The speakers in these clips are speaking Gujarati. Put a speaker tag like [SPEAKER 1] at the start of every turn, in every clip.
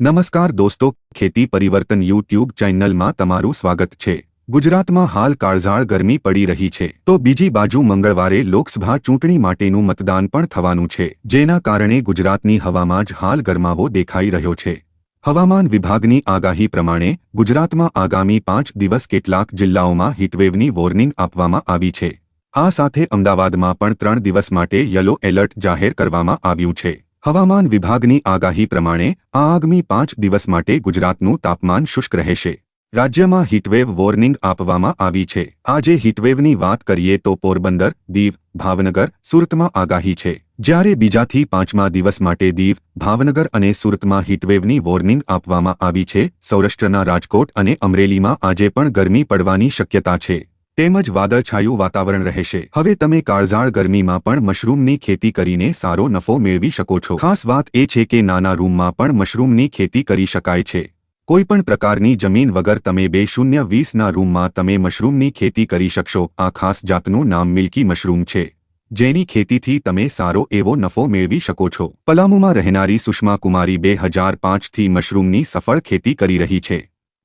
[SPEAKER 1] નમસ્કાર દોસ્તો, ખેતી પરિવર્તન યુટ્યુબ ચેનલમાં તમારું સ્વાગત છે. ગુજરાતમાં હાલ કાળઝાળ ગરમી પડી રહી છે. તો બીજી બાજુ મંગળવારે લોકસભા ચૂંટણી માટેનું મતદાન પણ થવાનું છે, જેના કારણે ગુજરાતની હવામાં જ હાલ ગરમાવો દેખાઈ રહ્યો છે. હવામાન વિભાગની આગાહી પ્રમાણે, ગુજરાતમાં આગામી પાંચ દિવસ કેટલાક જિલ્લાઓમાં હીટવેવની વોર્નિંગ આપવામાં આવી છે. આ સાથે અમદાવાદમાં પણ ત્રણ દિવસ માટે યલો એલર્ટ જાહેર કરવામાં આવ્યું છે. હવામાન વિભાગની આગાહી પ્રમાણે આ આગામી પાંચ દિવસ માટે ગુજરાતનું તાપમાન શુષ્ક રહેશે. રાજ્યમાં હીટવેવ વોર્નિંગ આપવામાં આવી છે. આજે હીટવેવની વાત કરીએ તો પોરબંદર, દીવ, ભાવનગર, સુરતમાં આગાહી છે. જ્યારે બીજાથી પાંચમા દિવસ માટે દીવ, ભાવનગર અને સુરતમાં હીટવેવની વોર્નિંગ આપવામાં આવી છે. સૌરાષ્ટ્રના રાજકોટ અને અમરેલીમાં આજે પણ ગરમી પડવાની શક્યતા છે. તેમજ વાદળછાયું વાતાવરણ રહેશે. હવે તમે કાળઝાળ ગરમીમાં પણ મશરૂમની ખેતી કરીને સારો નફો મેળવી શકો છો. ખાસ વાત એ છે કે નાના રૂમમાં પણ મશરૂમની ખેતી કરી શકાય છે. કોઈપણ પ્રકારની જમીન વગર તમે બે શૂન્ય વીસના રૂમમાં તમે મશરૂમની ખેતી કરી શકશો. આ ખાસ જાતનું નામ મિલ્કી મશરૂમ છે. જેની ખેતીથી તમે સારો એવો નફો મેળવી શકો છો. પલામુમાં રહેનારી સુષ્મા કુમારી બે હજાર પાંચથી મશરૂમની સફળ ખેતી કરી રહી છે.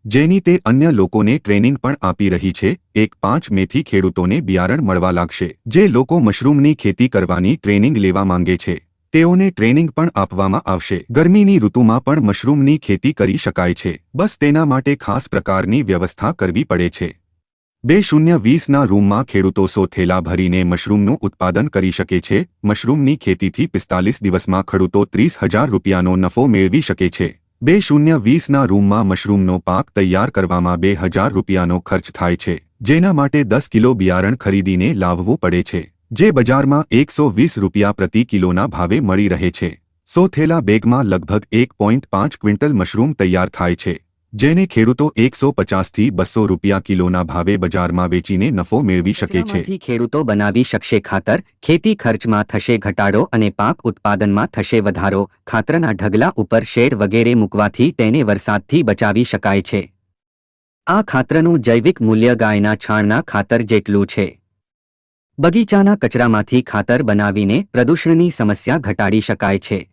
[SPEAKER 1] જેની તે અન્ય લોકોને ટ્રેનિંગ પણ આપી રહી છે. એક પાંચ મેથી ખેડૂતોને બિયારણ મળવા લાગશે. જે લોકો મશરૂમની ખેતી કરવાની ટ્રેનિંગ લેવા માંગે છે. તેઓને ટ્રેનિંગ પણ આપવામાં આવશે. ગરમીની ઋતુમાં પણ મશરૂમની ખેતી કરી શકાય છે. બસ તેના માટે ખાસ પ્રકારની વ્યવસ્થા કરવી પડે છે. બે શૂન્ય વીસના રૂમમાં ખેડૂતો સો થેલા ભરીને મશરૂમનું ઉત્પાદન કરી શકે છે. મશરૂમની ખેતીથી પિસ્તાલીસ દિવસમાં ખેડૂતો ત્રીસ હજાર રૂપિયાનો નફો મેળવી શકે છે. બે શૂન્ય વીસના રૂમમાં મશરૂમનો પાક તૈયાર કરવામાં બે હજાર રૂપિયાનો ખર્ચ થાય છે, જેના માટે દસ કિલો બિયારણ ખરીદીને લાવવું પડે છે, જે બજારમાં એકસો વીસ રૂપિયા પ્રતિ કિલોના ભાવે મળી રહે છે. સો થેલા બેગમાં લગભગ એક પોઈન્ટ પાંચ ક્વિન્ટલ મશરૂમ તૈયાર થાય છે. જેને ખેડૂતો એકસો પચાસથી બસો રૂપિયા કિલોના ભાવે બજારમાં વેચીને નફો મેળવી શકે છે.
[SPEAKER 2] ખેડૂતો બનાવી શકશે ખાતર, ખેતી ખર્ચમાં થશે ઘટાડો અને પાક ઉત્પાદનમાં થશે વધારો, ખાતરના ઢગલા ઉપર શેડ વગેરે મૂકવાથી તેને વરસાદથી બચાવી શકાય છે. આ ખાતરનું જૈવિક મૂલ્ય ગાયના છાણના ખાતર જેટલું છે. બગીચાના કચરામાંથી ખાતર બનાવીને પ્રદૂષણની સમસ્યા ઘટાડી શકાય છે.